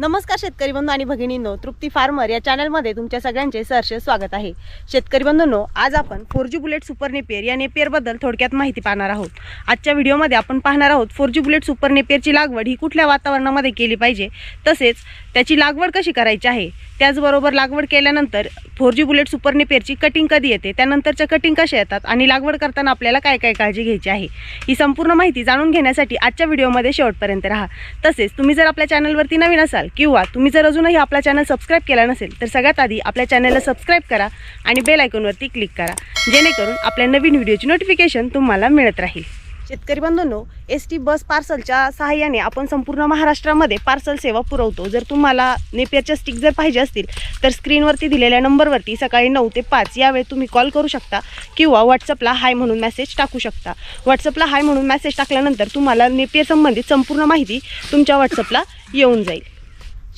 नमस्कार शेतकरी बंधू आणि भगिनींनो तृप्ती फार्मर या चॅनलमध्ये तुमच्या सगळ्यांचे सहर्ष स्वागत आहे. शेतकरी बंधूंनो आज आपण four G bullet super napier या नेपियरबद्दल थोडक्यात माहिती पाहणार आहोत. आजच्या व्हिडिओमध्ये आपण पाहणार आहोत फोर जी बुलेट सुपर नेपियरची लागवड ही कुठल्या वातावरणामध्ये केली पाहिजे तसेच त्याची लागवड कशी करायची आहे त्याचबरोबर लागवड केल्यानंतर फोर जी बुलेट सुपर नेपियरची कटिंग कधी येते? त्यानंतरच्या कटिंग कशा येतात? आणि लागवड करताना आपल्याला काय काय काळजी घ्यायची आहे? ही संपूर्ण माहिती जाणून घेण्यासाठी आजच्या व्हिडिओमध्ये शेवटपर्यंत राहा. तसेच तुम्ही जर आपल्या चॅनलवरती नवीन असाल किंवा तुम्ही जर अजूनही आपला चॅनल सबस्क्राईब केला नसेल तर सगळ्यात आधी आपल्या चॅनलला सबस्क्राईब करा आणि बेल आयकॉनवरती क्लिक करा जेणेकरून आपल्या नवीन व्हिडिओची नोटिफिकेशन तुम्हाला मिळत राहील. शेतकरी बंधूंनो एस टी बस पार्सलच्या सहाय्याने आपण संपूर्ण महाराष्ट्रामध्ये पार्सल सेवा पुरवतो. जर तुम्हाला नेपियरच्या स्टिक जर पाहिजे असतील तर स्क्रीनवरती दिलेल्या नंबरवरती सकाळी नऊ ते पाच यावेळी तुम्ही कॉल करू शकता किंवा व्हॉट्सअपला हाय म्हणून मेसेज टाकू शकता. व्हॉट्सअपला हाय म्हणून मेसेज टाकल्यानंतर तुम्हाला नेपियर संबंधित संपूर्ण माहिती तुमच्या व्हॉट्सअपला येऊन जाईल.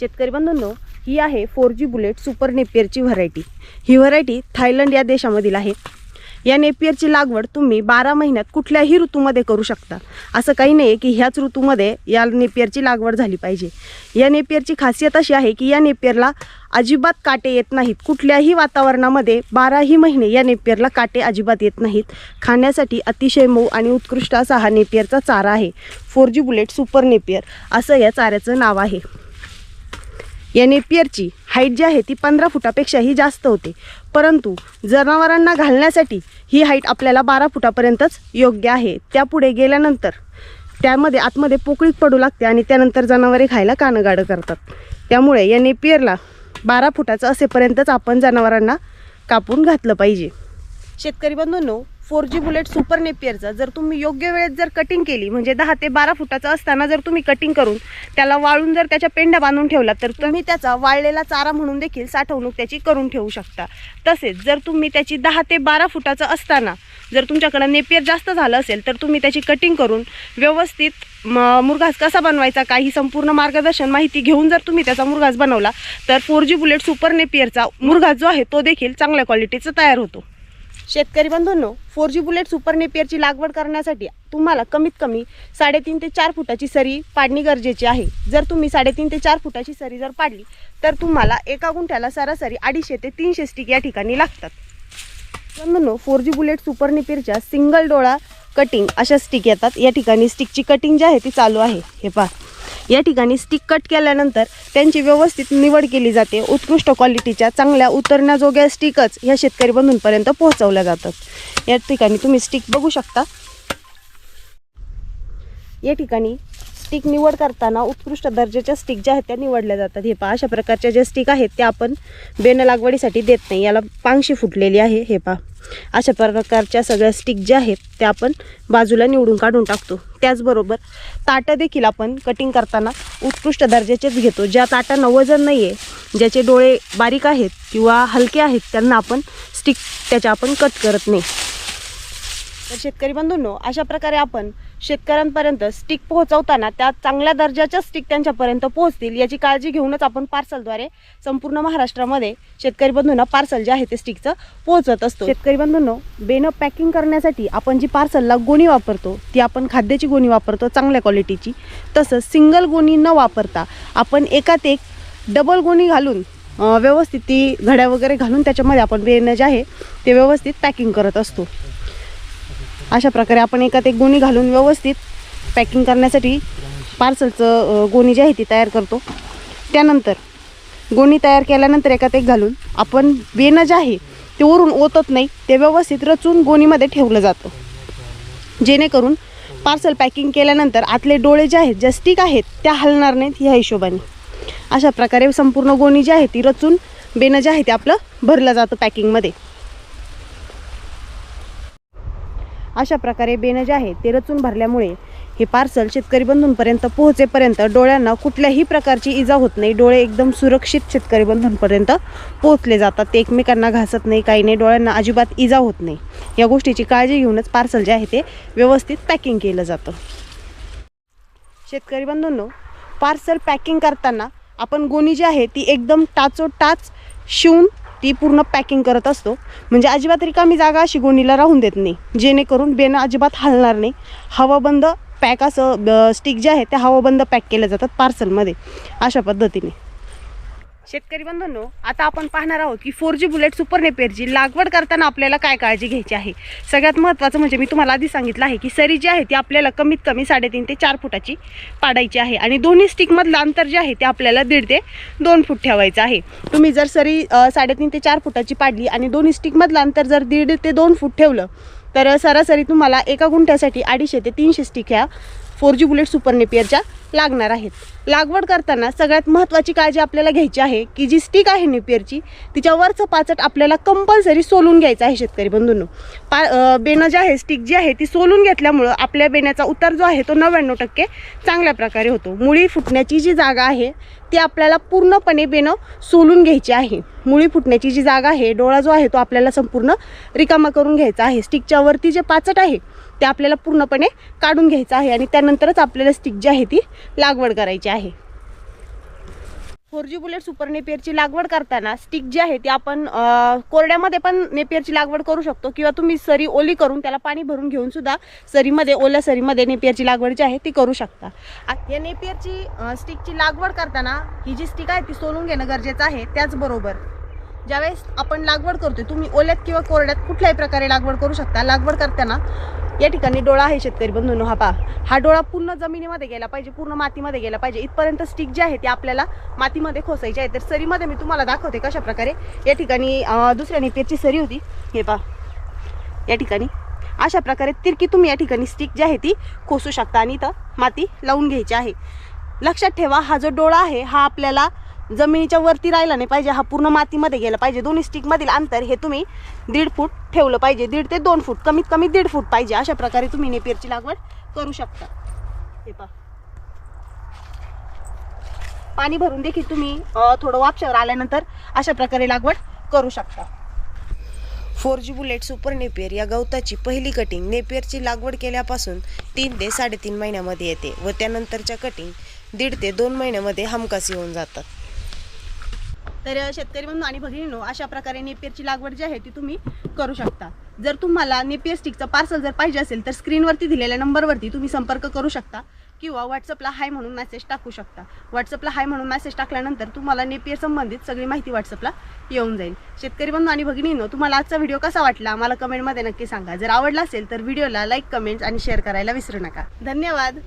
शेतकरी बंधूंनो ही आहे फोर जी बुलेट सुपर नेपियरची व्हरायटी ही व्हरायटी थायलंड या देशामधील आहे. या नेपियरची लागवड तुम्ही बारा महिन्यात कुठल्याही ऋतूमध्ये करू शकता. असं काही नाही आहे की ह्याच ऋतूमध्ये या नेपियरची लागवड झाली पाहिजे. या नेपियरची खासियत अशी आहे की या नेपियरला अजिबात काटे येत नाहीत. कुठल्याही वातावरणामध्ये बाराही महिने या नेपियरला काटे अजिबात येत नाहीत. खाण्यासाठी अतिशय मऊ आणि उत्कृष्ट असा हा नेपियरचा चारा आहे. Four G bullet super napier असं या चाऱ्याचं नाव आहे. या नेपियरची हाईट जी आहे ती पंधरा फुटापेक्षाही जास्त होते. परंतु जनावरांना घालण्यासाठी ही हाईट आपल्याला बारा फुटापर्यंतच योग्य आहे. त्यापुढे गेल्यानंतर त्यामध्ये आतमध्ये पोकळीत पडू लागते आणि त्यानंतर जनावरे खायला कानगाडं करतात. त्यामुळे या नेपियरला बारा फुटाचं असेपर्यंतच आपण जनावरांना कापून घातलं पाहिजे. शेतकरी बंधूंनो फोर जी बुलेट सुपर नेपियरचा जर तुम्ही योग्य वेळेत जर कटिंग केली म्हणजे दहा ते बारा फुटाचं असताना जर तुम्ही कटिंग करून त्याला वाळून जर त्याच्या पेंड्या बांधून ठेवला तर तुम्ही त्याचा वाळलेला चारा म्हणून देखील साठवणूक त्याची करून ठेवू शकता. तसेच जर तुम्ही त्याची दहा ते बारा फुटाचं असताना जर तुमच्याकडं नेपियर जास्त झालं असेल तर तुम्ही त्याची कटिंग करून व्यवस्थित म- मुरघास कसा बनवायचा काही संपूर्ण मार्गदर्शन माहिती घेऊन जर तुम्ही त्याचा मुरघास बनवला तर फोर जी बुलेट सुपर नेपियरचा मुरघास जो आहे तो देखील चांगल्या क्वालिटीचा तयार होतो. शेतकरी बंधूंनो फोर जी बुलेट सुपर नेपियरची लागवड करण्यासाठी तुम्हाला कमीत कमी साडेतीन ते चार फुटाची सरी पाडणी गरजेची आहे. जर तुम्ही साडेतीन ते चार फुटाची सरी जर पाडली तर तुम्हाला एका गुंठ्याला सरासरी अडीचशे ते तीनशे स्टिक या ठिकाणी लागतात. बंधूंनो फोर जी बुलेट सुपर नेपियरच्या सिंगल डोळा कटिंग अशा स्टिक येतात. या ठिकाणी स्टिकची कटिंग जी आहे ती चालू आहे. हे पहा. या ठिकाणी स्टिक कट केल्यानंतर त्यांची व्यवस्थित निवड केली जाते. उत्कृष्ट क्वालिटीच्या चांगल्या उतरण्याजोग्या स्टिकच ह्या शेतकरी बंधूंपर्यंत पोहोचवल्या जातात. या ठिकाणी तुम्ही स्टिक बघू शकता. या ठिकाणी स्टिक निवड करताना उत्कृष्ट दर्जाच्या स्टिक ज्या आहेत त्या निवडल्या जातात. हे पहा अशा प्रकारच्या ज्या स्टिक आहेत त्या आपण बेन लागवडीसाठी देत नाही. याला पांगशी फुटलेली आहे हे पहा. अशा प्रकारच्या सगळ्या स्टिक ज्या आहेत त्या आपण बाजूला निवडून काढून टाकतो. त्याचबरोबर ताटं देखील आपण कटिंग करताना उत्कृष्ट दर्जाचेच घेतो. ज्या ताटांना वजन नाही आहे ज्याचे डोळे बारीक आहेत किंवा हलके आहेत त्यांना आपण स्टिक त्याच्या आपण कट करत नाही. तर शेतकरी बंधूंनो अशा प्रकारे आपण शेतकऱ्यांपर्यंत स्टिक पोहोचवताना त्या चांगल्या दर्जाच्या स्टिक त्यांच्यापर्यंत पोहोचतील याची काळजी घेऊनच आपण पार्सलद्वारे संपूर्ण महाराष्ट्रामध्ये शेतकरी बंधूंना पार्सल जे आहे ते स्टिकचं पोहोचत असतो. शेतकरी बंधूंनो बेनं पॅकिंग करण्यासाठी आपण जी पार्सलला गोणी वापरतो ती आपण खाद्याची गोणी वापरतो चांगल्या क्वालिटीची तसंच सिंगल गोणी न वापरता आपण एकात एक डबल गोणी घालून व्यवस्थित ती घड्या वगैरे घालून त्याच्यामध्ये आपण बेनं जे आहे ते व्यवस्थित पॅकिंग करत असतो. अशा प्रकारे आपण एकात एक गोणी घालून व्यवस्थित पॅकिंग करण्यासाठी पार्सलचं गोणी जी आहे ती तयार करतो. त्यानंतर गोणी तयार केल्यानंतर एकात एक घालून आपण बेणं जे आहे ते वरून ओतत नाही ते व्यवस्थित रचून गोणीमध्ये ठेवलं जातं. जेणेकरून पार्सल पॅकिंग केल्यानंतर आतले डोळे जे आहेत ज्या स्टिक आहेत त्या हलणार नाहीत ह्या हिशोबाने. अशा प्रकारे संपूर्ण गोणी जी आहे ती रचून बेनं जे आहे ते आपलं भरलं जातं पॅकिंगमध्ये अशा प्रकारे बेन जे आहे ते रचून भरल्यामुळे हे पार्सल शेतकरी बंधूंपर्यंत पोहोचेपर्यंत डोळ्यांना कुठल्याही प्रकारची इजा होत नाही. डोळे एकदम सुरक्षित शेतकरी बंधूंपर्यंत पोहोचले जातात. ते एकमेकांना घासत नाही काही नाही डोळ्यांना अजिबात इजा होत नाही. या गोष्टीची काळजी घेऊनच पार्सल जे आहे ते व्यवस्थित पॅकिंग केलं जातं. शेतकरी बंधूंनो पार्सल पॅकिंग करताना आपण गोणी जी आहे ती एकदम टाचोटाच शिवून ती पूर्ण पॅकिंग करत असतो. म्हणजे अजिबात रिकामी जागा अशी गोणीला राहून देत नाही. जेणेकरून बेनं अजिबात हलणार नाही. हवाबंद पॅक असं स्टिक जे आहे ते हवाबंद पॅक केल्या जातात पार्सलमध्ये अशा पद्धतीने. शेतकरी बंधूंनो आता आपण पाहणार आहोत की फोर जी बुलेट सुपर नेपेरची लागवड करताना आपल्याला काय काळजी घ्यायची आहे? सगळ्यात महत्त्वाचं म्हणजे मी तुम्हाला आधी सांगितलं आहे की सरी जी आहे ती आपल्याला कमीत कमी साडेतीन ते चार फुटाची पाडायची आहे आणि दोन्ही स्टिकमधलं अंतर जे आहे ते आपल्याला दीड ते दोन फूट ठेवायचं आहे. तुम्ही जर सरी साडेतीन ते चार फुटाची पाडली आणि दोन्ही स्टिकमधलं अंतर जर दीड ते दोन फूट ठेवलं तर सरासरी तुम्हाला एका गुंठ्यासाठी अडीचशे ते तीनशे स्टिक ह्या फोर जी बुलेट सुपर नेपियरच्या लागणार आहेत. लागवड करताना सगळ्यात महत्त्वाची काळजी आपल्याला घ्यायची आहे की जी स्टिक आहे नेपियरची तिच्यावरचं पाचट आपल्याला कंपल्सरी सोलून घ्यायचं आहे शेतकरी बंधूंनो. पा बेणं बेनं जे आहे स्टिक जी आहे ती सोलून घेतल्यामुळं आपल्या बेण्याचा उतार जो आहे तो नव्याण्णव टक्के चांगल्या प्रकारे होतो. मुळी फुटण्याची जी जागा आहे ती आपल्याला पूर्णपणे बेनं सोलून घ्यायची आहे. मुळी फुटण्याची जी जागा आहे डोळा जो आहे तो आपल्याला संपूर्ण रिकामा करून घ्यायचा आहे. स्टिकच्या वरती जे पाचट आहे ते आपल्याला पूर्णपणे काढून घ्यायचं आहे आणि त्यानंतरच आपल्याला स्टिक जी आहे ती लागवड करायची आहे. फोर जी बुलेट सुपर नेपियरची लागवड करताना स्टिक जी आहे ती आपण कोरड्यामध्ये पण नेपियरची लागवड करू शकतो किंवा तुम्ही सरी ओली करून त्याला पाणी भरून घेऊन सुद्धा सरीमध्ये ओल्या सरीमध्ये नेपियरची लागवड जी आहे ती करू शकता. आ- या नेपियरची स्टिकची लागवड करताना ही जी स्टिक आहे ती सोलून घेणं गरजेचं आहे त्याचबरोबर ज्यावेळेस आपण लागवड करतोय तुम्ही ओल्यात किंवा कोरड्यात कुठल्याही प्रकारे लागवड करू शकता. लागवड करताना या ठिकाणी डोळा आहे शेतकरी बंधूंनो हा पा हा डोळा पूर्ण जमिनीमध्ये गेला पाहिजे पूर्ण मातीमध्ये गेला पाहिजे. इथपर्यंत स्टिक जे आहे ते आपल्याला मातीमध्ये खोसायची आहे. तर सरीमध्ये मी तुम्हाला दाखवते कशा प्रकारे या ठिकाणी दुसऱ्या नेपेरची सरी होती. हे पा या ठिकाणी. अशा प्रकारे तिरकी तुम्ही या ठिकाणी स्टिक जी आहे ती खोसू शकता आणि इथं माती लावून घ्यायची आहे. लक्षात ठेवा हा जो डोळा आहे हा आपल्याला जमिनीच्या वरती राहिला नाही पाहिजे हा पूर्ण मातीमध्ये गेला पाहिजे. दोन्ही स्टिकमधील अंतर हे तुम्ही दीड फूट ठेवलं पाहिजे. दीड ते दोन फूट कमीत कमी दीड फूट पाहिजे. अशा प्रकारे तुम्ही नेपियरची लागवड करू शकता. हे पहा. पाणी भरून देखील तुम्ही थोडं वापशावर आल्यानंतर अशा प्रकारे लागवड करू शकता. Four G bullet super napier या गवताची पहिली कटिंग नेपियरची लागवड केल्यापासून तीन ते साडेतीन महिन्यामध्ये येते व त्यानंतरच्या कटिंग दीड ते दोन महिन्यामध्ये हमखास येऊन जातात. तर शेतकरी बंधू आणि भगिनीनो अशा प्रकारे नेपियरची लागवड जी आहे ती तुम्ही करू शकता. जर तुम्हाला नेपियर स्टिकचं पार्सल जर पाहिजे असेल तर स्क्रीनवरती दिलेल्या नंबरवरती तुम्ही संपर्क करू शकता किंवा व्हॉट्सअपला हाय म्हणून मेसेज टाकू शकता. व्हॉट्सअपला हाय म्हणून मेसेज टाकल्यानंतर तुम्हाला नेपियर संबंधित सगळी माहिती व्हॉट्सअपला येऊन जाईल. शेतकरी बंधू आणि भगिनीनो तुम्हाला आजचा व्हिडिओ कसा वाटला मला कमेंटमध्ये नक्की सांगा. जर आवडला असेल तर व्हिडिओला लाईक कमेंट्स आणि शेअर करायला विसरू नका. धन्यवाद.